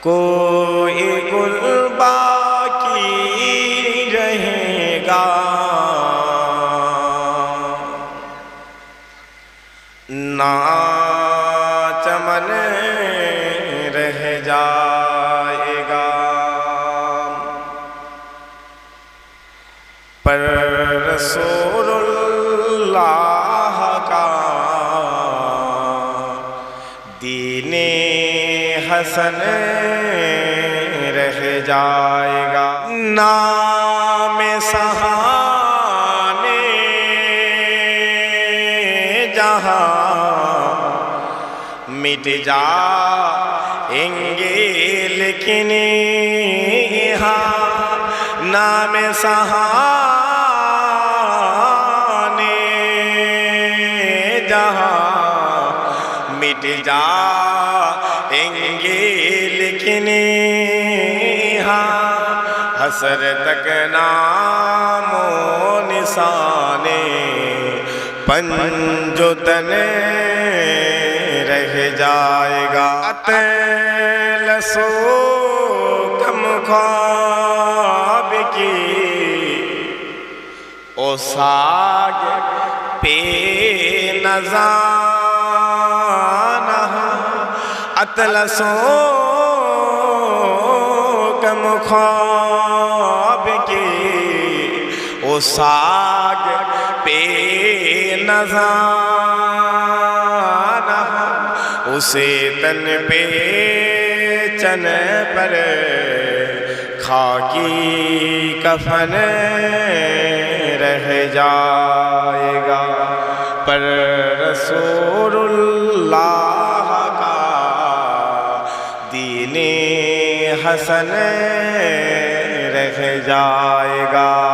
کوئی گل باقی رہے گا۔ نہ چمن رہ جائے گا۔ پر رسول اللہ دین حسن رہ جائے گا۔ نام سہانے جہاں مٹ جائیں گے، لیکن یہاں نام سہانے مٹ جائیں گے لیکن یہاں حسر تک نام و نسانے پنجتن رہ جائے گا۔ اطلسو کم خواب کی۔ او ساگ پہ نزانہ اطلسو کم خواب کی او ساگ پہ نزانہ اسے تن پہ چن پر خاکی کفن رہ جائے گا۔ پر رسول حسن رہ جائے گا۔